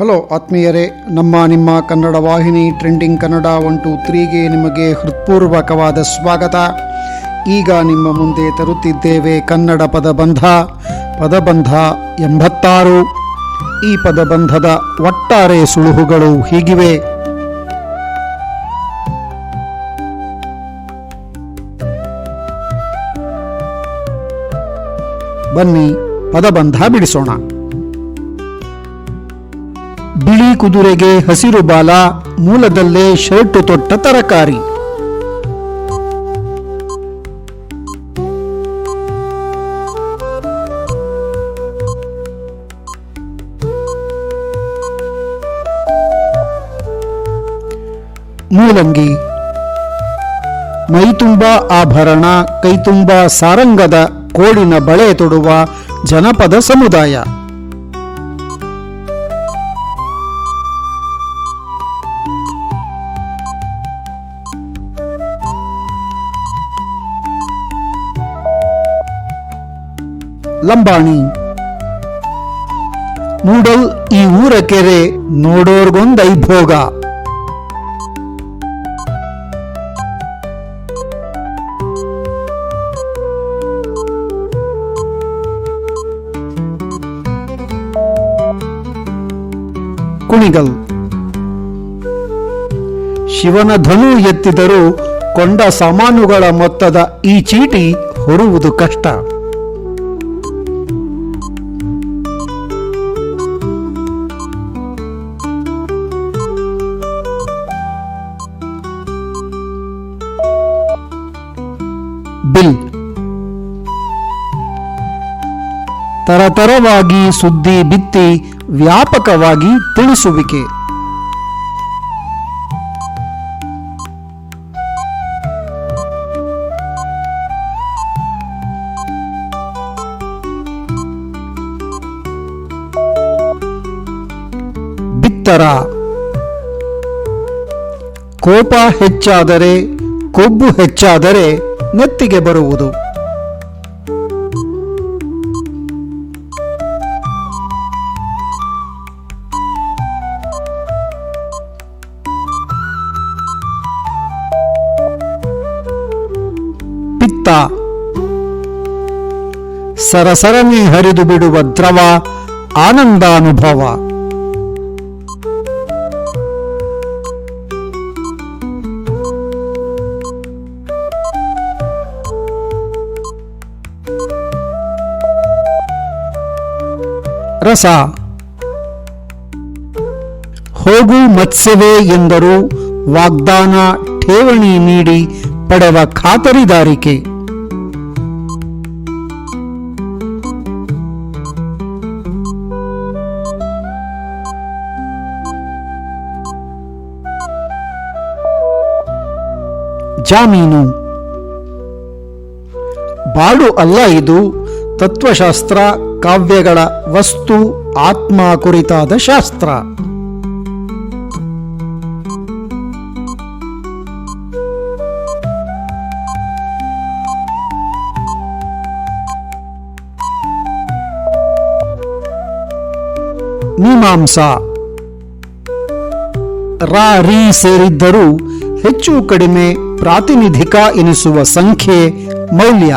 Hello ಆತ್ಮೀಯರೇ, ನಮ್ಮ ನಿಮ್ಮ ಕನ್ನಡ ವಾಹಿನಿ ಟ್ರೆಂಡಿಂಗ್ ಕನ್ನಡ ಒನ್ ಟು ತ್ರೀಗೆ ನಿಮಗೆ ಹೃತ್ಪೂರ್ವಕವಾದ ಸ್ವಾಗತ. ಈಗ ನಿಮ್ಮ ಮುಂದೆ ತರುತ್ತಿದ್ದೇವೆ ಕನ್ನಡ ಪದಬಂಧ ಪದಬಂಧ ಎಂಬತ್ತಾರು. ಈ ಪದಬಂಧದ ಒಟ್ಟಾರೆ ಸುಳುಹುಗಳು ಹೀಗಿವೆ. ಬನ್ನಿ ಪದಬಂಧ ಬಿಡಿಸೋಣ. ಕುದುರೆಗೆ ಹಸಿರು ಬಾಲ, ಮೂಲದಲ್ಲೇ ಶರ್ಟು ತೊಟ್ಟ ತರಕಾರಿ. ಮೂಲಂಗಿ. ಮೈತುಂಬ ಆಭರಣ, ಕೈತುಂಬ ಸಾರಂಗದ, ಕೋಡಿನ ಬಳೆ ತೊಡುವ ಜನಪದ ಸಮುದಾಯ. ಲಂಬಾಣಿ. ಮೂಡಲ್ ಈ ಊರ ಕೆರೆ ನೋಡೋರ್ಗೊಂದೈಭೋಗ ಕುಣಿಗಲ್. ಶಿವನ ಧನು ಎತ್ತಿದರೂ ಕೊಂಡ ಸಾಮಾನುಗಳ ಮೊತ್ತದ ಈ ಚೀಟಿ ಹೊರುವುದು ಕಷ್ಟ. ತರತರವಾಗಿ ಸುದ್ದಿ ಬಿತ್ತಿ ವ್ಯಾಪಕವಾಗಿ ತಿಳಿಸುವಿಕೆ. ಬಿತ್ತರ. ಕೋಪ ಹೆಚ್ಚಾದರೆ ಕೊಬ್ಬು ಹೆಚ್ಚಾದರೆ ನೆತ್ತಿಗೆ ಬರುವುದು. ಸರಸರನೆ ಹರಿದು ಬಿಡುವ ದ್ರವ ಆನಂದಾನುಭವ. ರಸ. ಹೋಗು ಮತ್ಸ್ಯವೇ ಎಂದರು ವಾಗ್ದಾನ ಠೇವಣಿ ನೀಡಿ ಪಡೆವ ಖಾತರಿದಾರಿಕೆ. ಜಾಮೀನು. ಬಾಡು ಅಲ್ಲ ಇದು ತತ್ವಶಾಸ್ತ್ರ, ಕಾವ್ಯಗಳ ವಸ್ತು, ಆತ್ಮ ಕುರಿತಾದ ಶಾಸ್ತ್ರ. ಮೀಮಾಂಸಾ. ರಾ, ರೀ ಸೇರಿದ್ದರೂ ಹೆಚ್ಚು ಕಡಿಮೆ ಪ್ರಾತಿನಿಧಿಕ ಎನಿಸುವ ಸಂಖ್ಯೆ ಮೌಲ್ಯ.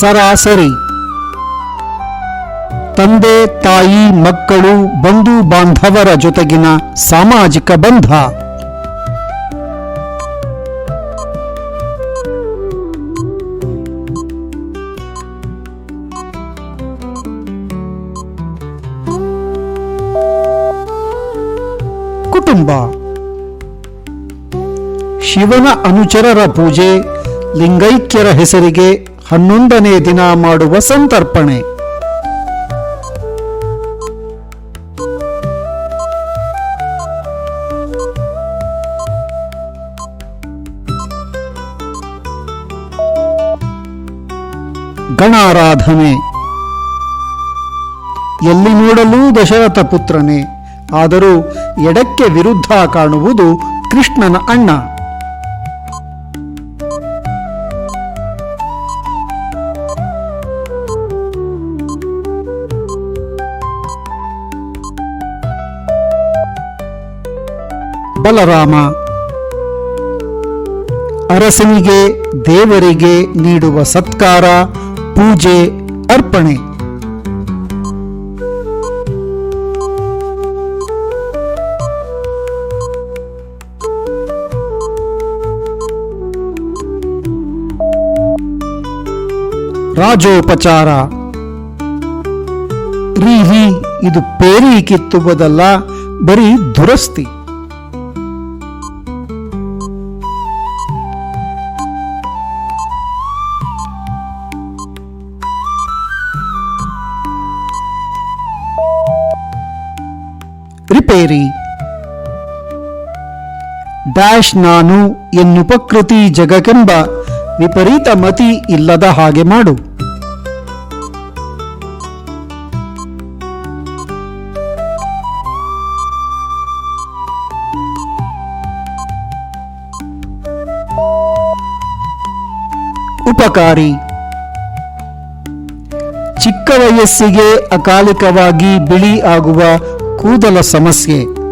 ಸರಾಸರಿ. ತಂದೆ ತಾಯಿ ಮಕ್ಕಳು ಬಂಧು ಬಾಂಧವರ ಜೊತೆಗಿನ ಸಾಮಾಜಿಕ ಬಂಧ. ಶಿವನ ಅನುಚರರ ಪೂಜೆ, ಲಿಂಗೈಕ್ಯರ ಹೆಸರಿಗೆ ಹನ್ನೊಂದನೇ ದಿನ ಮಾಡುವ ಸಂತರ್ಪಣೆ. ಗಣಾರಾಧನೆ. ಎಲ್ಲಿ ನೋಡಲೂ ದಶರಥ ಪುತ್ರನೇ, ಆದರೂ ಎಡಕ್ಕೆ ವಿರುದ್ಧ ಕಾಣುವುದು ಕೃಷ್ಣನ ಅಣ್ಣ. ಬಲರಾಮ. ಅರಸನಿಗೆ ದೇವರಿಗೆ ನೀಡುವ ಸತ್ಕಾರ ಪೂಜೆ ಅರ್ಪಣೆ. ರಾಜೋಪಚಾರ. ರೀಹಿ ಇದು ಪೇರಿ ಕಿತ್ತುವುದಲ್ಲ ಬರೀ ದುರಸ್ತಿ. ರಿಪೇರಿ. ಡ್ಯಾಶ್ ನಾನು ಎನ್ನುಪಕೃತಿ ಜಗಕ್ಕೆಂಬ ವಿಪರೀತ ಮತಿ ಇಲ್ಲದ ಹಾಗೆ ಮಾಡು. ಉಪಕಾರಿ. ಚಿಕ್ಕ ವಯಸ್ಸಿಗೆ ಅಕಾಲಿಕವಾಗಿ ಬಿಳಿ ಆಗುವ ಕೂದಲ ಸಮಸ್ಯೆ.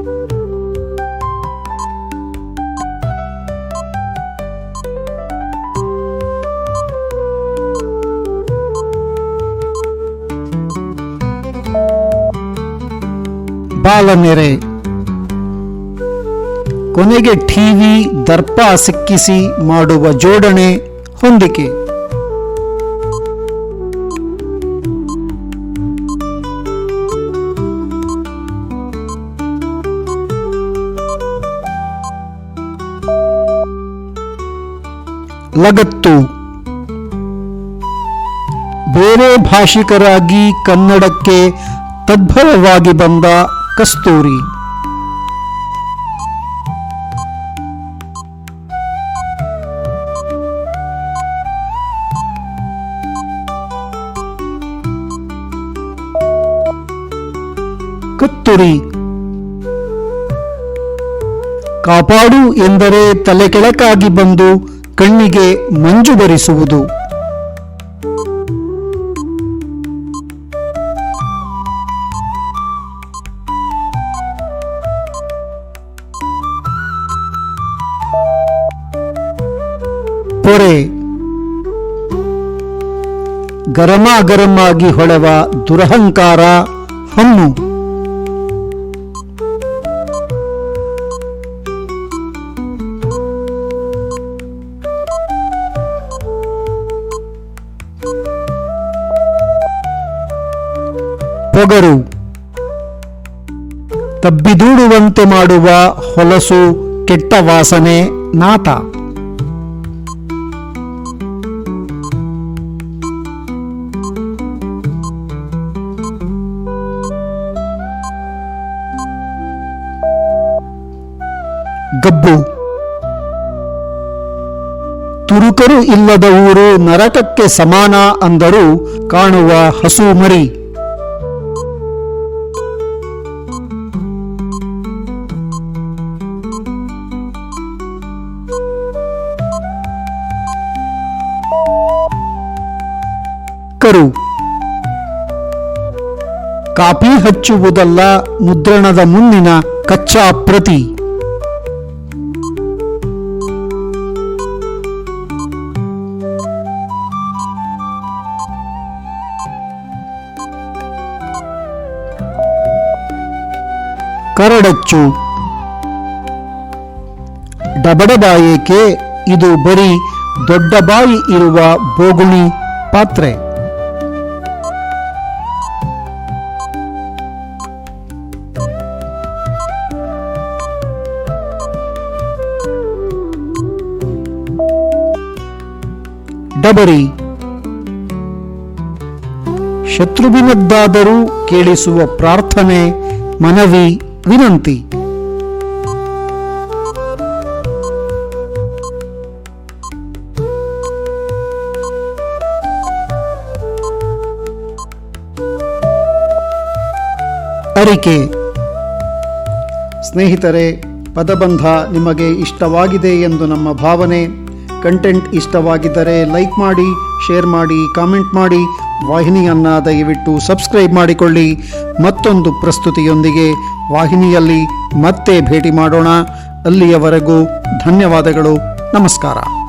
ಬಾಲನೆರೆ ಕೊನೆಗೆ ಟಿವಿ ದರ್ಪ ಸಿಕ್ಕಿಸಿ ಮಾಡುವ ಜೋಡಣೆ ಹೊಂದಿಕೆ. ಲಗತ್ತು. ಬೇರೆ ಭಾಷಿಕರಾಗಿ ಕನ್ನಡಕ್ಕೆ ತದ್ಭವವಾಗಿ ಬಂದ ಕಸ್ತೂರಿ. ಕತ್ತುರಿ. ಕಾಪಾಡು ಎಂದರೆ ತಲೆ ಕೆಳಕಾಗಿ ಬಂದು ಕಣ್ಣಿಗೆ ಮಂಜು ಬರಿಸುವುದು. ಪೊರೆ. ಗರಮಾಗರಮಾಗಿ ಹೊಳೆವ ದುರಹಂಕಾರ ಹಮ್ಮು. ಪೊಗರು ತಬ್ಬಿದೂಡುವಂತೆ ಮಾಡುವ ಹೊಲಸು ಕೆಟ್ಟ ವಾಸನೆ ನಾತ. ಗಬ್ಬು. ತುರುಕರು ಇಲ್ಲದ ಊರು ನರಕಕ್ಕೆ ಸಮಾನ ಅಂದರೂ ಕಾಣುವ ಹಸು ಮರಿ. ಕರು ಕಾಪಿ ಹಚ್ಚುವುದಲ್ಲ ಮುದ್ರಣದ ಮುಂದಿನ ಕಚ್ಚಾ ಪ್ರತಿ. ಕರಡಚ್ಚು. ಡಬಡಬಾಯೇಕೆ, ಇದು ಬರೀ ದೊಡ್ಡ ಬಾಯಿ ಇರುವ ಬೋಗುಣಿ ಪಾತ್ರೆ. ಡಬರಿ ಶತ್ರುವಿನದ್ದಾದರೂ ಕೇಳಿಸುವ ಪ್ರಾರ್ಥನೆ ಮನವಿ ವಿನಂತಿ. ಅರಿಕೆ. ಸ್ನೇಹಿತರೆ ಪದಬಂಧ ನಿಮಗೆ ಇಷ್ಟವಾಗಿದೆ ಎಂದು ನಮ್ಮ ಭಾವನೆ. ಕಂಟೆಂಟ್ ಇಷ್ಟವಾಗಿದ್ದರೆ ಲೈಕ್ ಮಾಡಿ, ಶೇರ್ ಮಾಡಿ, ಕಾಮೆಂಟ್ ಮಾಡಿ. ವಾಹಿನಿಯನ್ನು ದಯವಿಟ್ಟು ಸಬ್ಸ್ಕ್ರೈಬ್ ಮಾಡಿಕೊಳ್ಳಿ. ಮತ್ತೊಂದು ಪ್ರಸ್ತುತಿಯೊಂದಿಗೆ ವಾಹಿನಿಯಲ್ಲಿ ಮತ್ತೆ ಭೇಟಿ ಮಾಡೋಣ. ಅಲ್ಲಿಯವರೆಗೂ ಧನ್ಯವಾದಗಳು. ನಮಸ್ಕಾರ.